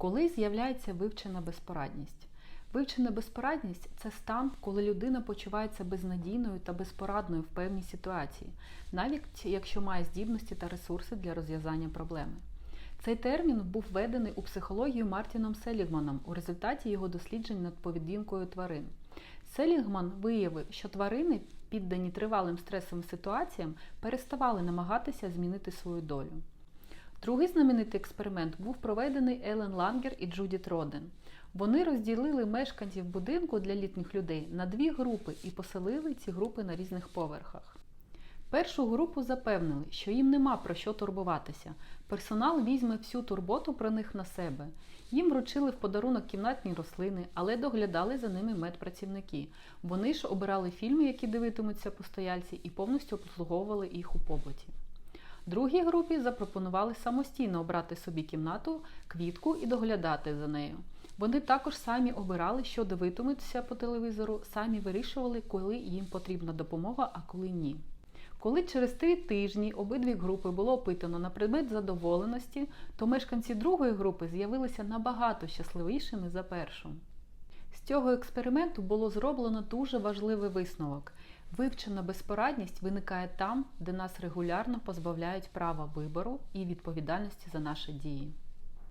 Коли з'являється вивчена безпорадність? Вивчена безпорадність це стан, коли людина почувається безнадійною та безпорадною в певній ситуації, навіть якщо має здібності та ресурси для розв'язання проблеми. Цей термін був введений у психологію Мартіном Селігманом у результаті його досліджень над поведінкою тварин. Селігман виявив, що тварини, піддані тривалим стресовим ситуаціям, переставали намагатися змінити свою долю. Другий знаменитий експеримент був проведений Елен Лангер і Джудіт Роден. Вони розділили мешканців будинку для літніх людей на дві групи і поселили ці групи на різних поверхах. Першу групу запевнили, що їм нема про що турбуватися. Персонал візьме всю турботу про них на себе. Їм вручили в подарунок кімнатні рослини, але доглядали за ними медпрацівники. Вони ж обирали фільми, які дивитимуться постояльці, і повністю обслуговували їх у побуті. Другій групі запропонували самостійно обрати собі кімнату, квітку і доглядати за нею. Вони також самі обирали, що дивитимуться по телевізору, самі вирішували, коли їм потрібна допомога, а коли ні. Коли через три тижні обидві групи було опитано на предмет задоволеності, то мешканці другої групи з'явилися набагато щасливішими за першу. З цього експерименту було зроблено дуже важливий висновок. Вивчена безпорадність виникає там, де нас регулярно позбавляють права вибору і відповідальності за наші дії.